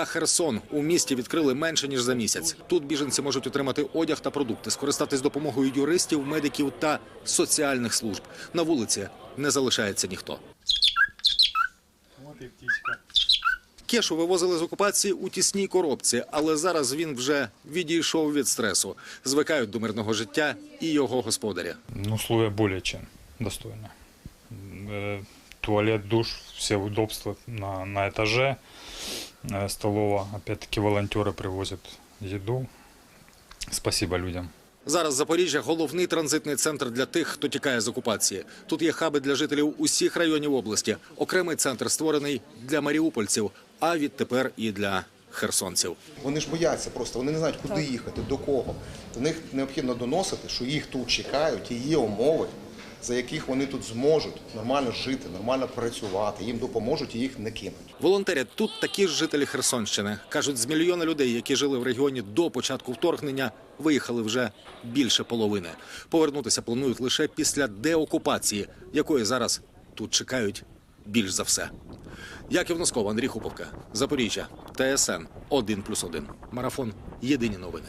А Херсон у місті відкрили менше ніж за місяць. Тут біженці можуть отримати одяг та продукти, скористатись допомогою юристів, медиків та соціальних служб. На вулиці не залишається ніхто. Кешу вивозили з окупації у тісній коробці, але зараз він вже відійшов від стресу. Звикають до мирного життя і його господаря. Ну, условия более чем достойны. Э, Туалет, душ, все удобства на, на этаже. Э, Столова, опять-таки, волонтеры привозят еду. Спасибо людям. Зараз Запоріжжя головний транзитний центр для тих, хто тікає з окупації. Тут є хаби для жителів усіх районів області. Окремий центр створений для маріупольців, а відтепер і для херсонців. Вони ж бояться просто, вони не знають, куди їхати, до кого. До них необхідно доносити, що їх тут чекають, і є умови, за яких вони тут зможуть нормально жити, нормально працювати, їм допоможуть і їх не кинуть. Волонтерять тут такі ж жителі Херсонщини. Кажуть, з мільйона людей, які жили в регіоні до початку вторгнення, виїхали вже більше половини. Повернутися планують лише після деокупації, якої зараз тут чекають більш за все. Яків Носков, Андрій Хуповка, Запоріжжя, ТСН 1+,1. Марафон. Єдині новини.